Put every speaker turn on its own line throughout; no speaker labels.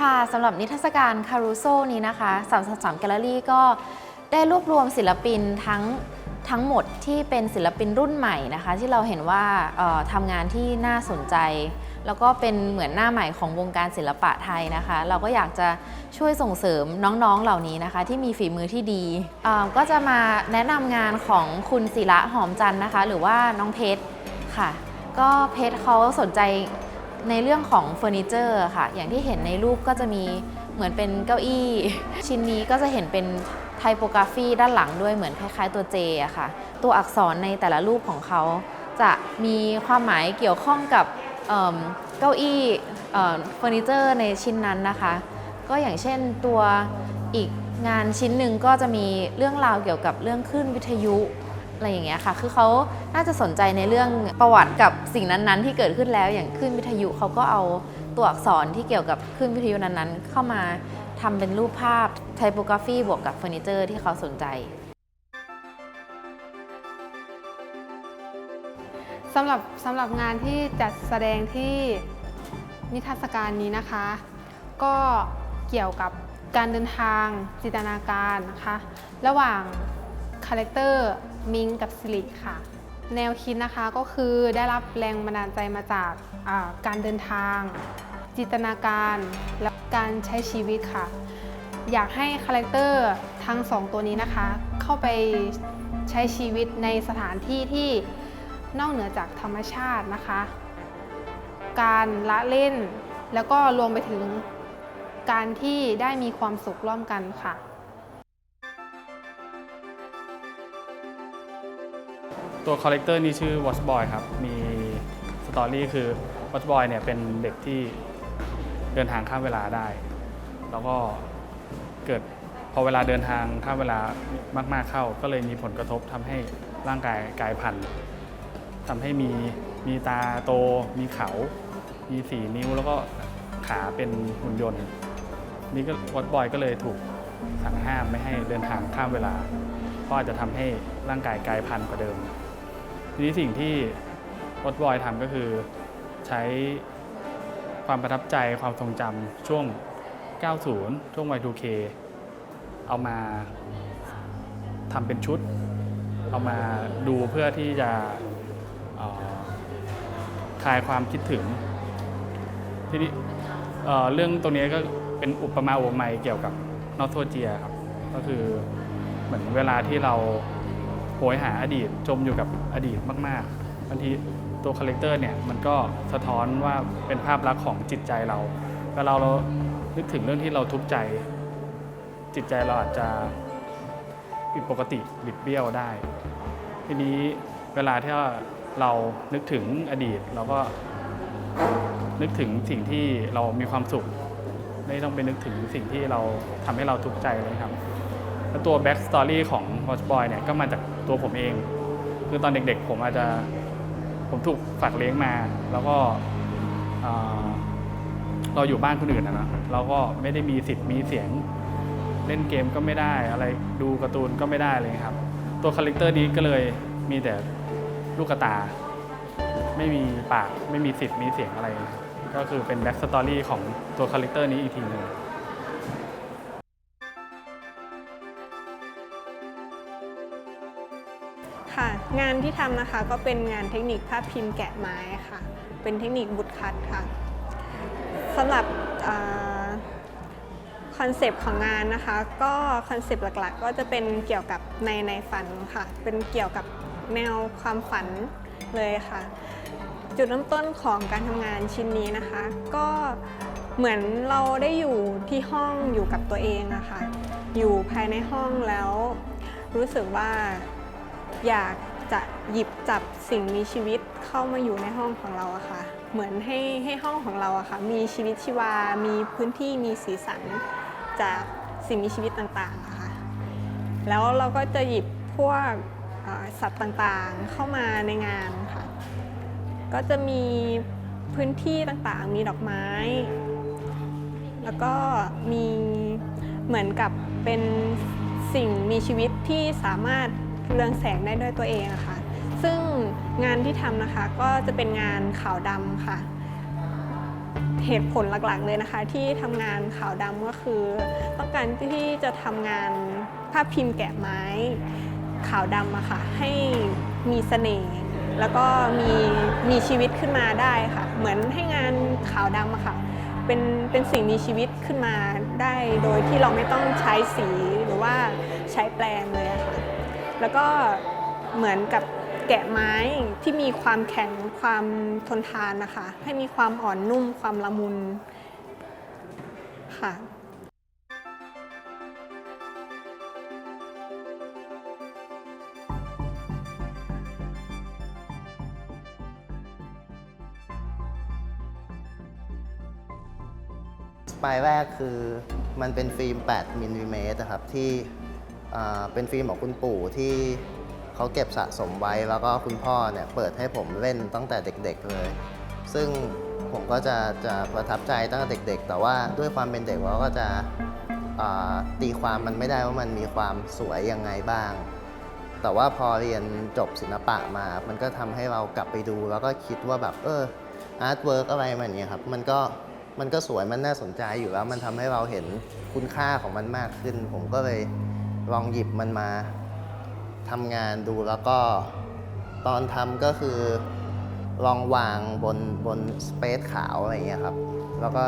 ค่ะสำหรับนิทรรศการคารูโซนี้นะคะ333 แกลเลอรี่ก็ได้รวบรวมศิลปินทั้งทั้งหมดที่เป็นศิลปินรุ่นใหม่นะคะ ที่เราเห็นว่าออทำงานที่น่าสนใจ แล้วก็เป็นเหมือนหน้าใหม่ของวงการศิลปะไทยนะคะ เราก็อยากจะช่วยส่งเสริมน้องๆเหล่านี้นะคะ ที่มีฝีมือที่ดี ก็จะมาแนะนำงานของคุณศิระหอมจันนะคะ หรือว่าน้องเพชรค่ะ ก็เพชรเขาสนใจ ในเรื่องของเฟอร์นิเจอร์ค่ะ อย่างที่เห็นในรูปก็จะมีเหมือนเป็นเก้าอี้ ชิ้นนี้ก็จะเห็นเป็นไทโปกราฟีด้านหลังด้วยเหมือนคล้ายๆตัวเจอะค่ะ ตัวอักษรในแต่ละรูปของเขาจะมีความหมายเกี่ยวข้องกับเเก้าอี้เอ่อเฟอร์นิเจอร์ในชิ้นนั้นนะคะ ก็อย่างเช่นตัวอีกงานชิ้นหนึ่งก็จะมีเรื่องราวเกี่ยวกับเรื่องคลื่นวิทยุ อะไรอย่างเงี้ยค่ะ คือเขาน่าจะสนใจในเรื่องประวัติกับสิ่งนั้นๆ ที่เกิดขึ้นแล้ว อย่างคลื่นวิทยุเขาก็เอาตัวอักษรที่เกี่ยวกับคลื่นวิทยุนั้นๆ เข้ามาทำเป็นรูปภาพไทโปกราฟีบวกกับเฟอร์นิเจอร์ที่เขาสนใจ
สำหรับสำหรับงานที่จัดแสดงที่นิทรรศการนี้นะคะ ก็เกี่ยวกับการเดินทางจินตนาการนะคะ ระหว่างคาแรคเตอร์ มิงกับสิริค่ะ แนวคิดนะคะก็คือได้รับแรงบันดาลใจมาจากการเดินทาง จินตนาการ และการใช้ชีวิตค่ะ อยากให้คาแรคเตอร์ทั้งสองตัวนี้นะคะ เข้าไปใช้ชีวิตในสถานที่ที่นอกเหนือจากธรรมชาตินะคะ การละเล่นแล้วก็รวมไปถึงการที่ได้มีความสุขร่วมกันค่ะ
ตัวคอลเลกเตอร์นี่ชื่อ Watch Boy ครับ มีสตอรี่คือ Watch Boy เนี่ยเป็นเด็กที่เดินทางข้ามเวลาได้ แล้วก็เกิดพอเวลาเดินทางข้ามเวลามากๆเข้า ก็เลยมีผลกระทบทำให้ร่างกายกลายพันธุ์ทำให้มีมีตาโต มีเขา มีสีนิ้วแล้วก็ขาเป็นหุ่นยนต์ นี่ก็วอตบอยก็เลยถูกสั่งห้ามไม่ให้เดินทางข้ามเวลาเพราะอาจจะทำให้ร่างกายกลายพันธุ์กว่าเดิม ทีนี้สิ่งที่วอตบอยทำก็คือใช้ความประทับใจความทรงจำช่วง 90 ช่วง Y2K เอามาทำเป็นชุด เอามาดูเพื่อที่จะคลายความคิดถึง ทีนี้เอ่เรื่องตรงนี้ก็เป็นอุปมาอุปไมยเกี่ยวกับนอโทเจียครับ ก็คือเหมือนเวลาที่เรา โหยหาอดีตจมอยู่กับอดีตมากๆบางทีตัวคาแรคเตอร์เนี่ยมันก็สะท้อนว่าเป็นภาพลักษณ์ของจิตใจเราเวลาเรานึกถึงเรื่องที่เราทุกข์ใจ จิตใจเราอาจจะผิดปกติบิดเบี้ยวได้ ทีนี้เวลาที่เรานึกถึงอดีตเราก็นึกถึงสิ่งที่เรามีความสุข ไม่ต้องไปนึกถึงสิ่งที่เราทำให้เราทุกข์ใจเลยครับแล้วตัวแบ็กสตอรี่ของ Watch Boy เนี่ยก็มาจาก ตัวผมเอง คือตอนเด็กๆ ผมอาจจะผมถูกฝากเลี้ยงมา แล้วก็เราอยู่บ้านคนอื่นนะนะเราก็ไม่ได้มีสิทธิ์มีเสียง เล่นเกมก็ไม่ได้อะไรดูการ์ตูนก็ไม่ได้เลยครับ ตัวคาแรคเตอร์นี้ก็เลยมีแต่ลูกตา ไม่มีปากไม่มีสิทธิ์มีเสียงอะไร ก็คือเป็นแบ็กสตอรี่ของตัวคาแรคเตอร์นี้อีกทีหนึ่ง
งานที่ทำนะคะก็เป็นงานเทคนิคภาพพิมพ์แกะไม้ค่ะ เป็นเทคนิคบุตคัดค่ะสำหรับคอนเซปต์ของงานนะคะ ก็คอนเซปต์หลักๆ ก็จะเป็นเกี่ยวกับในในฝันค่ะ เป็นเกี่ยวกับแนวความฝันเลยค่ะ จุดเริ่มต้นของการทำงานชิ้นนี้นะคะ ก็เหมือนเราได้อยู่ที่ห้องอยู่กับตัวเองอะค่ะอยู่ภายในห้องแล้วรู้สึกว่าอยาก จะหยิบจับสิ่งมีชีวิตเข้ามาอยู่ในห้องของเราอะค่ะ เหมือนให้ให้ห้องของเราอะค่ะ มีชีวิตชีวา มีพื้นที่มีสีสันจากสิ่งมีชีวิตต่างๆอะค่ะ แล้วเราก็จะหยิบพวกสัตว์ต่างๆเข้ามาในงานค่ะ ก็จะมีพื้นที่ต่างๆ มีดอกไม้ แล้วก็มีเหมือนกับเป็นสิ่งมีชีวิตที่สามารถ เรืองแสงได้ด้วยตัวเองอะค่ะซึ่งงานที่ทำนะคะก็จะเป็นงานขาวดำค่ะ เหตุผลหลักๆเลยนะคะ ที่ทำงานขาวดำก็คือ ต้องการที่จะทำงานภาพพิมพ์แกะไม้ขาวดำอะค่ะ ให้มีเสน่ห์แล้วก็มีมีชีวิตขึ้นมาได้ค่ะ เหมือนให้งานขาวดำอะค่ะเป็นเป็นสิ่งมีชีวิตขึ้นมาได้โดยที่เราไม่ต้องใช้สีหรือว่าใช้แปรงเลยอะค่ะ แล้วก็เหมือนกับแกะไม้ที่มีความแข็งความทนทานนะคะ ให้มีความอ่อนนุ่มความละมุนค่ะ
สปายแรกคือมันเป็นฟิล์ม 8 มิลลิเมตรครับที่ เป็นฟิล์มของคุณปู่ที่เขาเก็บสะสมไว้ แล้วก็คุณพ่อเนี่ยเปิดให้ผมเล่นตั้งแต่เด็ก ๆเลย ซึ่งผมก็จะจะประทับใจตั้งแต่เด็ก ๆ แต่ว่าด้วยความเป็นเด็กเราก็จะตีความมันไม่ได้ว่ามันมีความสวยยังไงบ้าง แต่ว่าพอเรียนจบศิลปะมา มันก็ทำให้เรากลับไปดู แล้วก็คิดว่าแบบเอออาร์ตเวิร์กอะไรมันเนี่ยครับ มันก็มันก็สวยมันน่าสนใจอยู่แล้ว มันทำให้เราเห็นคุณค่าของมันมากขึ้น ผมก็เลย ลองหยิบมันมาทำงานดูแล้วก็ตอนทำก็คือลองวางบนบนสเปซขาวอะไรเงี้ยครับ แล้วก็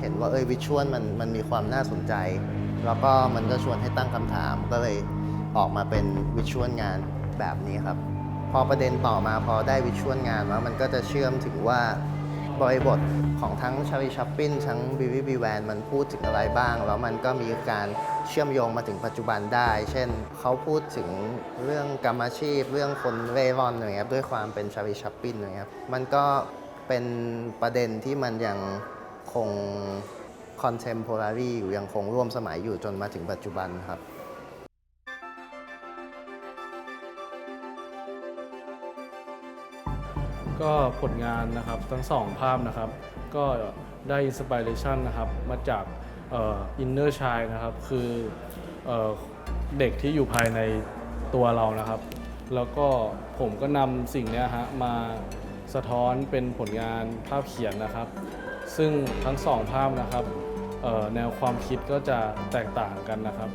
เห็นว่าเออวิชวลมันมันมีความน่าสนใจ แล้วก็มันก็ชวนให้ตั้งคำถามก็เลยออกมาเป็นวิชวลงานแบบนี้ครับ พอประเด็นต่อมาพอได้วิชวลงานแล้วมันก็จะเชื่อมถึงว่า บริบทของทั้งชาริชัปปินทั้งบิวิบีแวนมันพูดถึงอะไรบ้าง แล้วมันก็มีการเชื่อมโยงมาถึงปัจจุบันได้ เช่นเขาพูดถึงเรื่องกรรมอาชีพ เรื่องคนเร่ร่อนอะไรเงี้ยด้วยความเป็นชาริชัปปินอะไรเงี้ยมันก็เป็นประเด็นที่มันยังคง contemporary อยู่ยังคงร่วมสมัยอยู่จนมาถึงปัจจุบันครับ
ก็ผลงานนะครับทั้งสองภาพนะครับ ก็ได้อินสปิเรชันนะครับมาจากอินเนอร์ชายนะครับ คือเออเด็กที่อยู่ภายในตัวเรานะครับ แล้วก็ผมก็นำสิ่งนี้ฮะมาสะท้อนเป็นผลงานภาพเขียนนะครับ ซึ่งทั้งสองภาพนะครับแนวความคิดก็จะแตกต่างกันนะครับ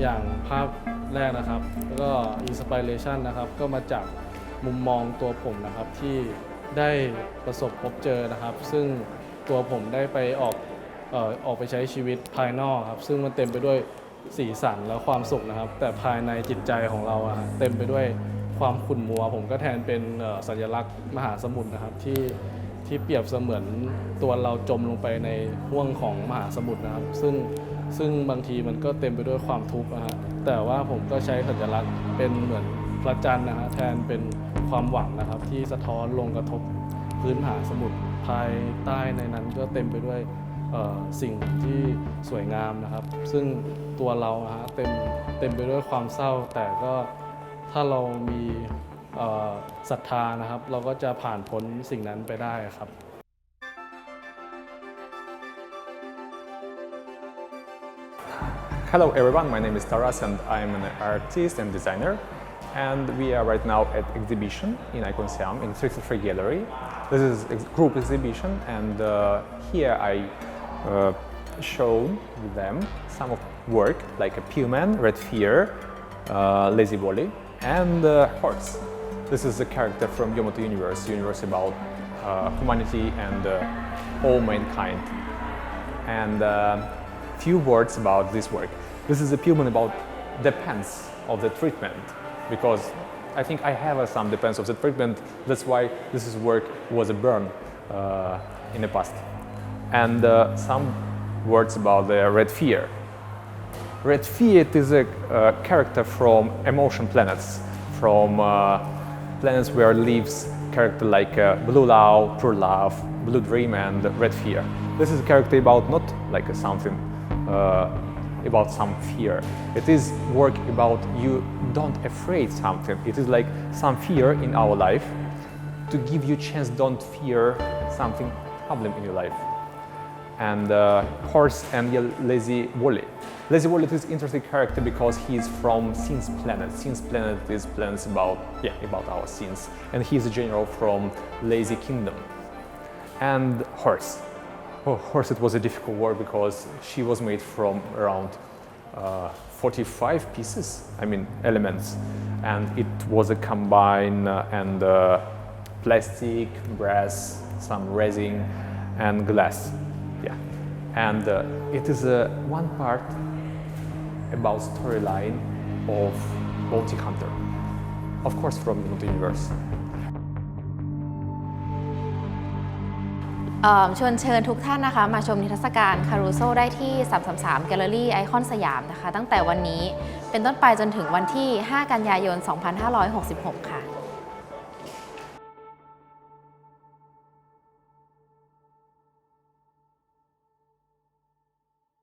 อย่างภาพแรกนะครับแล้วก็อินสปิเรชันนะครับก็มาจาก มุมมองตัวผมนะครับที่ได้ประสบพบเจอนะครับ ซึ่งตัวผมได้ไปออกเอ่อออกไปใช้ชีวิตภายนอกครับ ซึ่งมันเต็มไปด้วยสีสันและความสุขนะครับ แต่ภายในจิตใจของเราอะเต็มไปด้วยความขุ่นมัว ผมก็แทนเป็นสัญลักษณ์มหาสมุทรนะครับที่ที่เปรียบเสมือนตัวเราจมลงไปในห่วงของมหาสมุทรนะครับ ซึ่งซึ่งบางทีมันก็เต็มไปด้วยความทุกข์นะฮะแต่ว่าผมก็ใช้สัญลักษณ์เป็นเหมือน พระจันทร์นะฮะแทนเป็นความหวังนะครับที่สะท้อนลงกระทบพื้นมหาสมุทรภายใต้ในนั้นก็เต็มไปด้วยสิ่งที่สวยงามนะครับ ซึ่งตัวเราอะฮะเต็มเต็มไปด้วยความเศร้า แต่ก็ถ้าเรามีศรัทธานะครับ เราก็จะผ่านพ้นสิ่งนั้นไปได้ครับ
Hello everyone, my name is Taras and I'm an artist and designer. And we are right now at exhibition in Icon Siam in 63 Gallery. This is a group exhibition and uh, here I uh, showed them some of work like a Puman, Red Fear, uh, Lazy Wally and uh, Horse. This is a character from Yomoto Universe, universe about uh, humanity and uh, all mankind and uh, few words about this work. This is a human about depends of the treatment because I think I have some depends of the treatment. That's why this is work was a burn uh, in the past. And uh, some words about the red fear. Red fear is a uh, character from emotion planets, from uh, planets where lives character like uh, Blue Love, Pure Love, Blue Dream, and Red Fear. This is a character about not like something uh, about some fear. It is work about you don't afraid something. It is like some fear in our life to give you chance don't fear something problem in your life and uh, Horse and Lazy Wally. Lazy Wally is interesting character because he's from Sins planet. Sins planet is planets about yeah about our sins, and he's a general from Lazy Kingdom. And Horse. Of course, it was a difficult work because she was made from around uh, 45 pieces, I mean elements, and it was a combine uh, and uh, plastic, brass, some resin, and glass. Yeah, and uh, it is uh, one part about storyline of Bounty Hunter, of course from the universe.
ชวนเชิญทุกท่านนะคะ มาชมนิทรรศการคารูโซได้ที่ 333แกลเลอรี่ไอคอนสยามนะคะ ตั้งแต่วันนี้เป็นต้นไปจนถึงวันที่ 5 กันยายน 2566 ค่ะ